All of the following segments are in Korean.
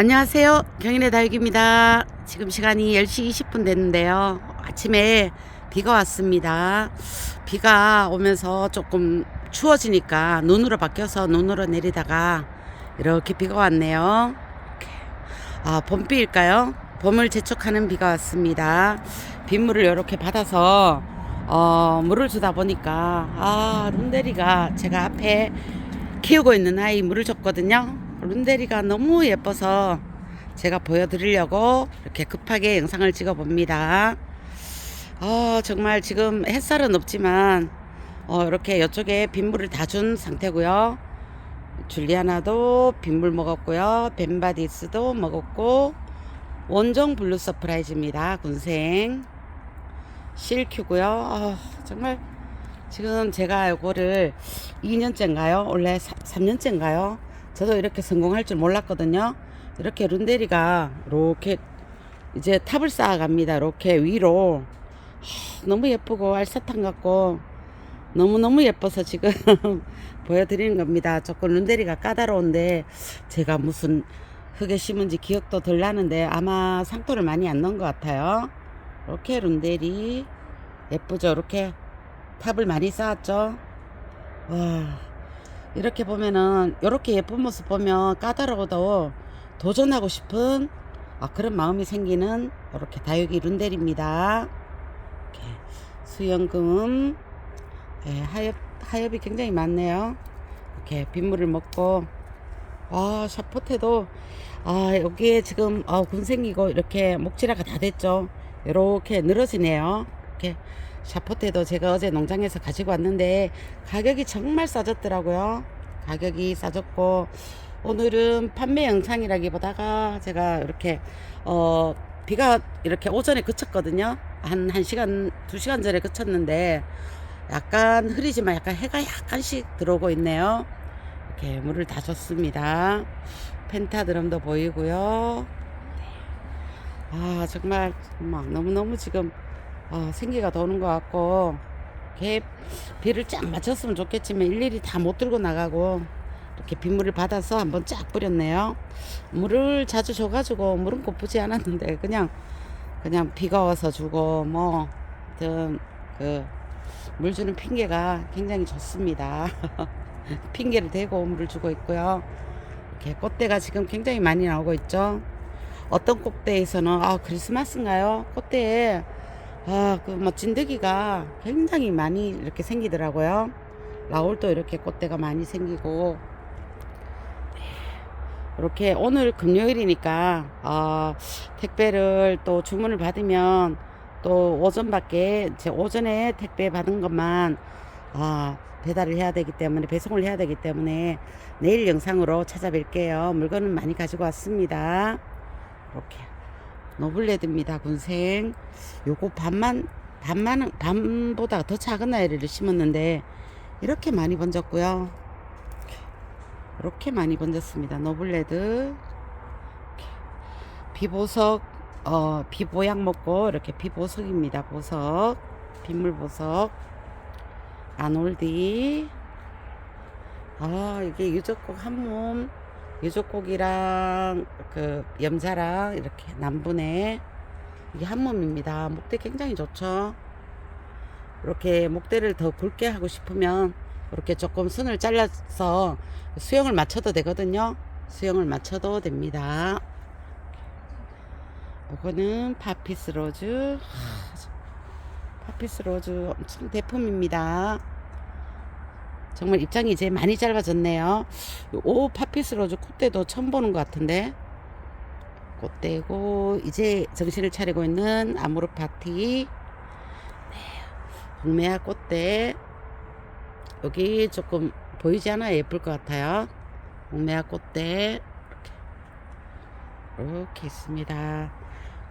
안녕하세요. 경인의 다육입니다. 지금 시간이 10시 20분 됐는데요. 아침에 비가 왔습니다. 비가 오면서 조금 추워지니까 눈으로 바뀌어서 눈으로 내리다가 이렇게 비가 왔네요. 아, 봄비일까요? 봄을 재촉하는 비가 왔습니다. 빗물을 이렇게 받아서 어, 물을 주다 보니까 아, 룬데리가 제가 앞에 키우고 있는 아이 물을 줬거든요. 룬데리가 너무 예뻐서 제가 보여드리려고 이렇게 급하게 영상을 찍어 봅니다. 어, 정말 지금 햇살은 없지만 어, 이렇게 이쪽에 빗물을 다 준 상태고요. 줄리아나도 빗물 먹었고요. 벤바디스도 먹었고 원종 블루 서프라이즈입니다. 군생 실큐고요. 어, 정말 지금 제가 요거를 2년째인가요? 원래 3 년째인가요? 저도 이렇게 성공할 줄 몰랐거든요. 이렇게 룬데리가 이렇게 이제 탑을 쌓아갑니다. 이렇게 위로 하, 너무 예쁘고 알사탕 같고 너무너무 예뻐서 지금 보여드리는 겁니다. 조금 룬데리가 까다로운데 제가 무슨 흙에 심은지 기억도 덜 나는데 아마 상토를 많이 안 넣은 것 같아요. 이렇게 룬데리 예쁘죠? 이렇게 탑을 많이 쌓았죠? 와 이렇게 보면은 이렇게 예쁜 모습 보면 까다로워도 도전하고 싶은 아, 그런 마음이 생기는 이렇게 다육이 룬델입니다. 이렇게 수영금 예, 하엽 하엽이 굉장히 많네요. 이렇게 빗물을 먹고 아 샤포테도 아 여기에 지금 아, 군 생기고 이렇게 목질화가 다 됐죠. 이렇게 늘어지네요. 이렇게 샤포테도 제가 어제 농장에서 가지고 왔는데 가격이 정말 싸졌더라고요. 가격이 싸졌고 오늘은 판매 영상이라기보다가 제가 이렇게 어 비가 이렇게 오전에 그쳤거든요. 한 1시간, 2시간 전에 그쳤는데 약간 흐리지만 약간 해가 약간씩 들어오고 있네요. 이렇게 물을 다 줬습니다. 펜타드럼도 보이고요. 아 정말 막 너무너무 지금 어, 생기가 도는 것 같고 개 비를 쫙 맞췄으면 좋겠지만 일일이 다 못 들고 나가고 이렇게 빗물을 받아서 한번 쫙 뿌렸네요. 물을 자주 줘가지고 물은 고프지 않았는데 그냥 그냥 비가 와서 주고 뭐 하여튼 그물 주는 핑계가 굉장히 좋습니다. 핑계를 대고 물을 주고 있고요. 이렇게 꽃대가 지금 굉장히 많이 나오고 있죠. 어떤 꽃대에서는 아 크리스마스인가요? 꽃대에 아 그 뭐 진드기가 굉장히 많이 이렇게 생기더라고요. 라울도 이렇게 꽃대가 많이 생기고 이렇게 오늘 금요일이니까 어, 택배를 또 주문을 받으면 또 오전밖에 제 오전에 택배 받은 것만 아, 배달을 해야 되기 때문에 배송을 해야 되기 때문에 내일 영상으로 찾아뵐게요. 물건은 많이 가지고 왔습니다. 이렇게 노블레드입니다. 군생. 요거 반만 반만 반보다 더 작은 아이를 심었는데 이렇게 많이 번졌고요. 이렇게 많이 번졌습니다. 노블레드. 비보석 어 비보약 먹고 이렇게 비보석입니다. 보석. 빗물 보석. 아놀디. 아, 이게 유적곡 한 몸, 유적곡이랑 그 염자랑 이렇게 남분의 이게 한 몸입니다. 목대 굉장히 좋죠. 이렇게 목대를 더 굵게 하고 싶으면 이렇게 조금 선을 잘라서 수영을 맞춰도 되거든요. 수영을 맞춰도 됩니다. 이거는 파피스 로즈. 파피스 로즈 엄청 대품입니다. 정말 입장이 이제 많이 짧아졌네요. 오 파피스 로즈 콧대도 처음 보는 것 같은데. 꽃대고 이제 정신을 차리고 있는 아모르 파티. 네. 홍매화 꽃대. 여기 조금 보이지 않아요? 예쁠 것 같아요. 홍매화 꽃대. 이렇게. 이렇게 있습니다.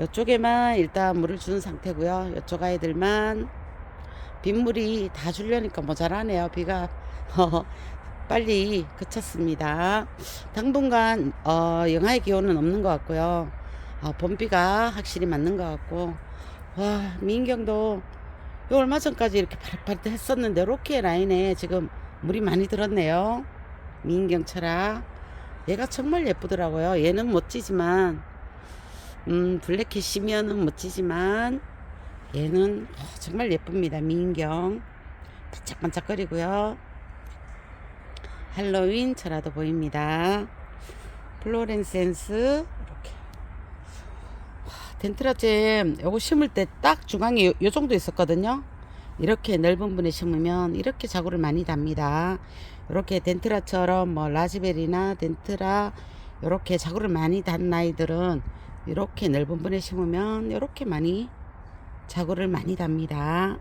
이쪽에만 일단 물을 준 상태고요. 이쪽 아이들만 빗물이 다 주려니까 모자라네요. 비가 어, 빨리 그쳤습니다. 당분간 어, 영하의 기온은 없는 것 같고요. 어, 봄비가 확실히 맞는 것 같고 와 민경도 요 얼마 전까지 이렇게 파릇파릇 했었는데 로키의 라인에 지금 물이 많이 들었네요. 민경 철학 얘가 정말 예쁘더라고요. 얘는 멋지지만, 음, 블랙캣 시면은 멋지지만, 얘는 어, 정말 예쁩니다. 미인경. 반짝반짝거리고요. 할로윈처라도 보입니다. 플로렌센스 이렇게 와, 덴트라잼 요거 심을 때 딱 중앙에 요, 요 정도 있었거든요. 이렇게 넓은 분에 심으면 이렇게 자구를 많이 답니다. 이렇게 덴트라처럼 뭐 라즈베리나 덴트라 이렇게 자구를 많이 단 아이들은 이렇게 넓은 분에 심으면 이렇게 많이 자구를 많이 답니다.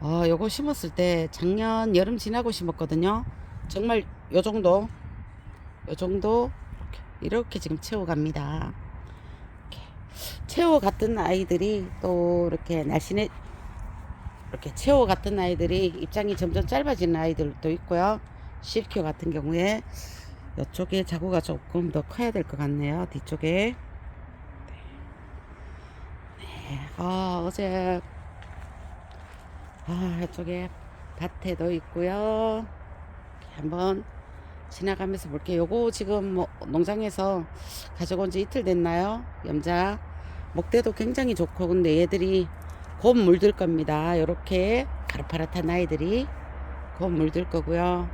어, 요거 심었을 때 작년 여름 지나고 심었거든요. 정말 요 정도, 요 정도 이렇게, 이렇게 지금 채워갑니다. 이렇게 채워 갔던 아이들이 또 이렇게 날씬해 이렇게 채워 갔던 아이들이 입장이 점점 짧아지는 아이들도 있고요. 실큐 같은 경우에 이쪽에 자구가 조금 더 커야 될 것 같네요. 뒤쪽에. 네. 아, 어제 아, 이쪽에 밭에도 있고요. 한번 지나가면서 볼게요. 요거 지금 뭐 농장에서 가져온 지 이틀 됐나요? 염자. 목대도 굉장히 좋고 근데 얘들이 곧 물들 겁니다. 요렇게 파릇파릇한 아이들이 곧 물들 거고요.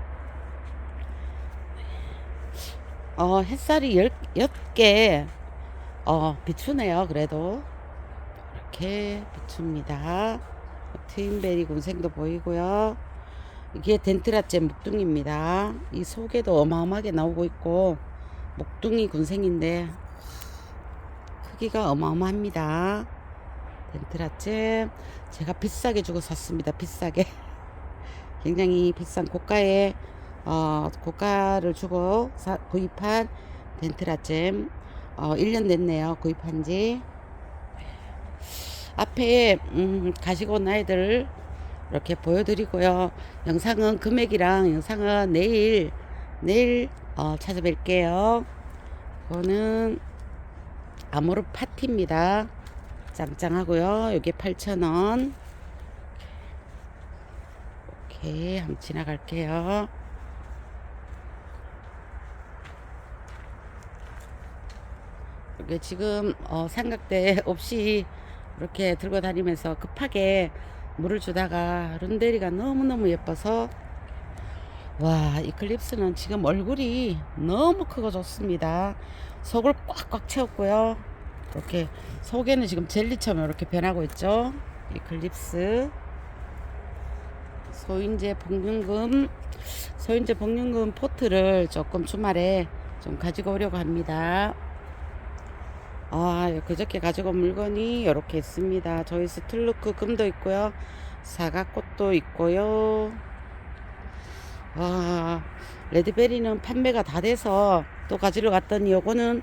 어, 햇살이 열, 옅게 어, 비추네요. 그래도 이렇게 비춥니다. 트윈베리 군생도 보이고요. 이게 덴트라잼 목둥이입니다. 이 속에도 어마어마하게 나오고 있고 목둥이 군생인데 크기가 어마어마합니다. 덴트라잼 제가 비싸게 주고 샀습니다. 비싸게 굉장히 비싼 고가의 어, 고가를 주고 사, 구입한 덴트라잼 어, 1년 됐네요. 구입한 지 앞에 음, 가지고 온 아이들 이렇게 보여드리고요. 영상은 금액이랑 영상은 내일 내일 어, 찾아뵐게요. 이거는 아모르 파티입니다. 짱짱하고요. 여기 8,000원. 오케이, 한번 지나갈게요. 여기 지금 어, 삼각대 없이 이렇게 들고 다니면서 급하게 물을 주다가 룬데리가 너무너무 예뻐서 와 이클립스는 지금 얼굴이 너무 크고 좋습니다. 속을 꽉꽉 채웠고요. 이렇게 속에는 지금 젤리처럼 이렇게 변하고 있죠. 이클립스. 소인제 복륜금 소인제 복륜금 포트를 조금 주말에 좀 가지고 오려고 합니다 아, 그저께 가지고 온 물건이 이렇게 있습니다. 저희 스툴루크 금도 있고요. 사과꽃도 있고요. 아, 레드베리는 판매가 다 돼서 또 가지러 갔더니 요거는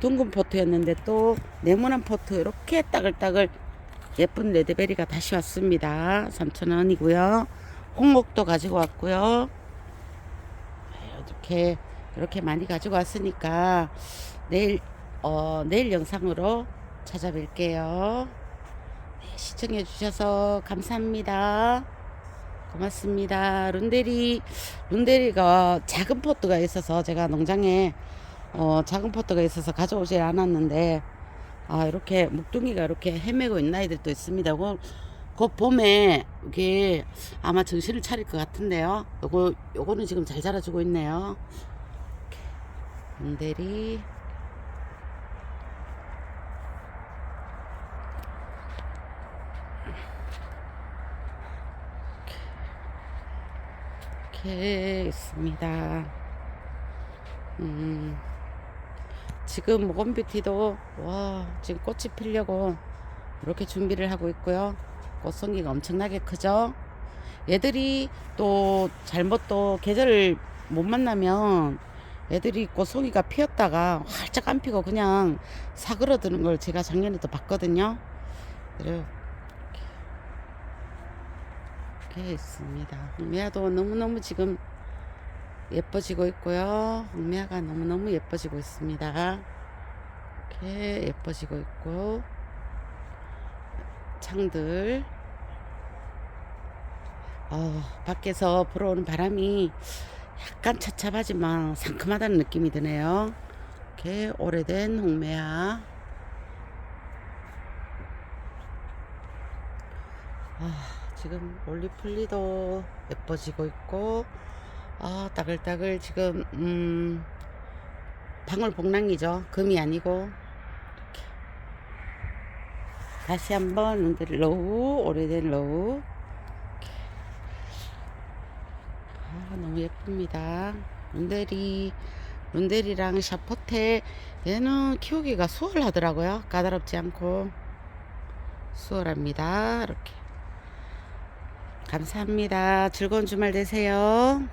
둥근 포트였는데 또 네모난 포트 이렇게 따글따글 예쁜 레드베리가 다시 왔습니다. 3,000원이고요. 홍옥도 가지고 왔고요. 이렇게 이렇게 많이 가지고 왔으니까 내일 어, 내일 영상으로 찾아뵐게요. 네, 시청해 주셔서 감사합니다. 고맙습니다. 룬데리, 룬데리가 작은 포트가 있어서 제가 농장에 어, 작은 포트가 있어서 가져오지 않았는데 아, 이렇게 묵둥이가 이렇게 헤매고 있는 아이들도 있습니다. 그, 그 봄에 이게 아마 정신을 차릴 것 같은데요. 요거, 요거는 지금 잘 자라주고 있네요. 룬데리. 이렇게 있습니다. 음, 지금 모건뷰티도 와 지금 꽃이 피려고 이렇게 준비를 하고 있고요. 꽃송이가 엄청나게 크죠. 얘들이 또 잘못 또 계절을 못 만나면 애들이 꽃송이가 피었다가 활짝 안 피고 그냥 사그러드는 걸 제가 작년에도 봤거든요. 그래요. 이렇게 있습니다. 홍미야도 너무너무 지금 예뻐지고 있고요. 홍미야가 너무너무 예뻐지고 있습니다. 이렇게 예뻐지고 있고 창들 어, 밖에서 불어오는 바람이 약간 찹찹하지만 상큼하다는 느낌이 드네요. 이렇게 오래된 홍매야. 아, 지금 올리플리도 예뻐지고 있고, 아, 따글따글 지금, 음, 방울복랑이죠. 금이 아니고. 이렇게. 다시 한번 눈들 로우, 오래된 로우. 아, 너무 예쁩니다. 룬데리, 룬데리랑 샤포테, 얘는 키우기가 수월하더라고요. 까다롭지 않고. 수월합니다. 이렇게. 감사합니다. 즐거운 주말 되세요.